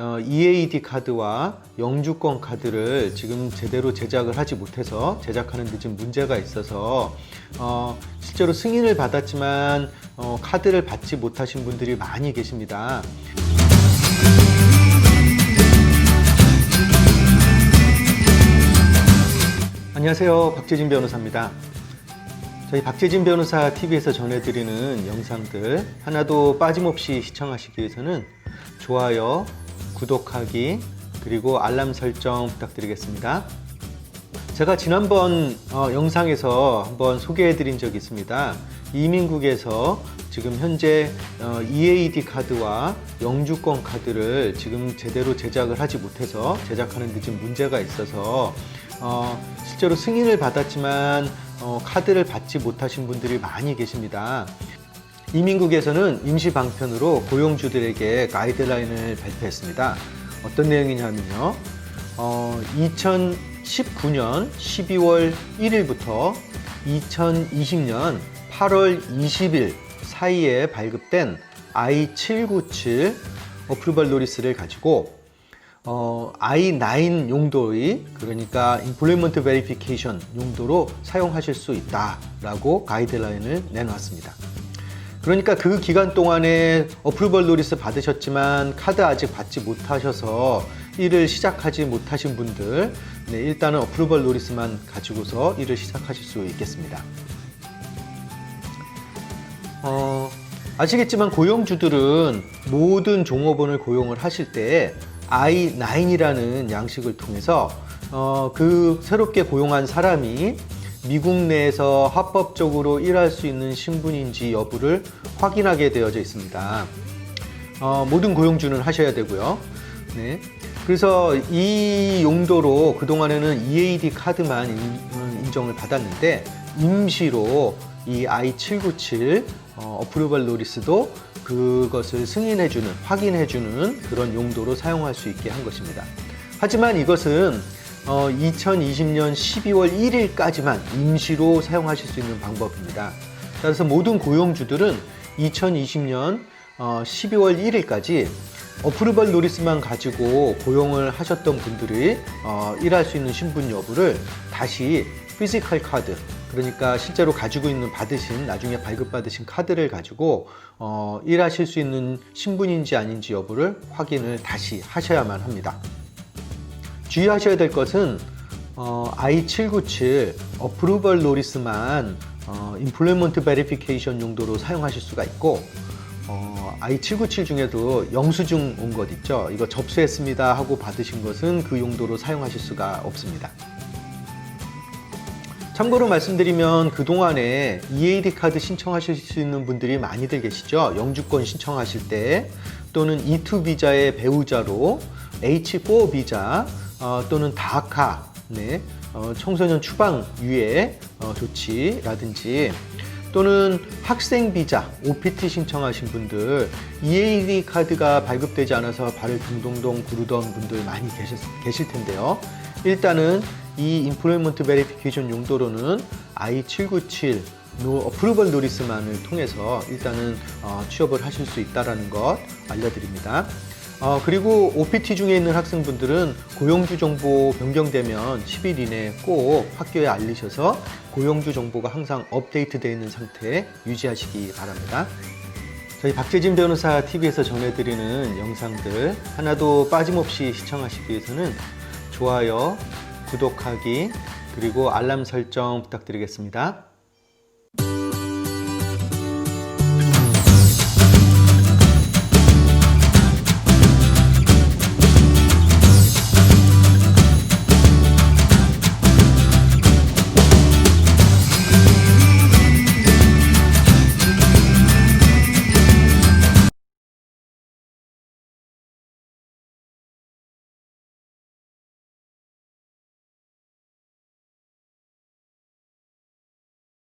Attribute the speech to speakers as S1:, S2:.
S1: 어, EAD 카드와 영주권 카드를 지금 제대로 제작을 하지 못해서 제작하는 데좀 문제가 있어서 어, 실제로 승인을 받았지만 어, 카드를 받지 못하신 분들이 많이 계십니다. 안녕하세요. 박재진 변호사입니다. 저희 박재진 변호사 TV에서 전해드리는 영상들 하나도 빠짐없이 시청하시기 위해서는 좋아요, 구독하기, 그리고 알람 설정 부탁드리겠습니다. 제가 지난번 어, 영상에서 한번 소개해 드린 적이 있습니다. 이민국에서 지금 현재 어, EAD 카드와 영주권 카드를 지금 제대로 제작을 하지 못해서 제작하는 데좀 문제가 있어서 어, 실제로 승인을 받았지만 어, 카드를 받지 못하신 분들이 많이 계십니다. 이민국에서는 임시 방편으로 고용주들에게 가이드라인을 발표했습니다. 어떤 내용이냐면요. 어, 2019년 12월 1일부터 2020년 8월 20일 사이에 발급된 I797 어프루벌 노리스를 가지고 어, I9 용도의 그러니까 Employment Verification 용도로 사용하실 수 있다라고 가이드라인을 내놓았습니다. 그러니까 그 기간 동안에 어프루벌 노리스 받으셨지만 카드 아직 받지 못하셔서 일을 시작하지 못하신 분들 네, 일단은 어프루벌 노리스만 가지고서 일을 시작하실 수 있겠습니다. 어, 아시겠지만 고용주들은 모든 종업원을 고용을 하실 때 I9이라는 양식을 통해서 어, 그 새롭게 고용한 사람이 미국 내에서 합법적으로 일할 수 있는 신분인지 여부를 확인하게 되어져 있습니다. 어, 모든 고용주는 하셔야 되고요. 네. 그래서 이 용도로 그동안에는 EAD 카드만 인- 인정을 받았는데 임시로 이 I797 어, 어프로벌 노리스도 그것을 승인해주는, 확인해주는 그런 용도로 사용할 수 있게 한 것입니다. 하지만 이것은 어, 2020년 12월 1일까지만 임시로 사용하실 수 있는 방법입니다. 따라서 모든 고용주들은 2020년 어, 12월 1일까지 어프루벌 노리스만 가지고 고용을 하셨던 분들이 어, 일할 수 있는 신분 여부를 다시 피지컬 카드 그러니까 실제로 가지고 있는 받으신 나중에 발급받으신 카드를 가지고 어, 일하실 수 있는 신분인지 아닌지 여부를 확인을 다시 하셔야만 합니다. 주의하셔야 될 것은 어, I797 어프루벌 노리스만 어, 임플로이먼트 베리피케이션 용도로 사용하실 수가 있고 어, I797 중에도 영수증 온 것 있죠. 이거 접수했습니다 하고 받으신 것은 그 용도로 사용하실 수가 없습니다. 참고로 말씀드리면 그동안에 EAD 카드 신청하실 수 있는 분들이 많이들 계시죠. 영주권 신청하실 때 또는 E2 비자의 배우자로 H4 비자 어, 또는 다카 네, 어, 청소년 추방 유예 어, 조치라든지 또는 학생 비자 OPT 신청하신 분들 EAD 카드가 발급되지 않아서 발을 동동동 구르던 분들 많이 계실, 계실 텐데요. 일단은 이 인플로이먼트 베리피케이션 용도로는 I797 노 어프루벌 노리스만을 통해서 일단은 어, 취업을 하실 수 있다라는 것 알려드립니다. 어, 그리고 OPT 중에 있는 학생분들은 고용주 정보 변경되면 10일 이내에 꼭 학교에 알리셔서 고용주 정보가 항상 업데이트되어 있는 상태 유지하시기 바랍니다. 저희 박재진 변호사 TV에서 전해드리는 영상들 하나도 빠짐없이 시청하시기 위해서는 좋아요, 구독하기, 그리고 알람 설정 부탁드리겠습니다.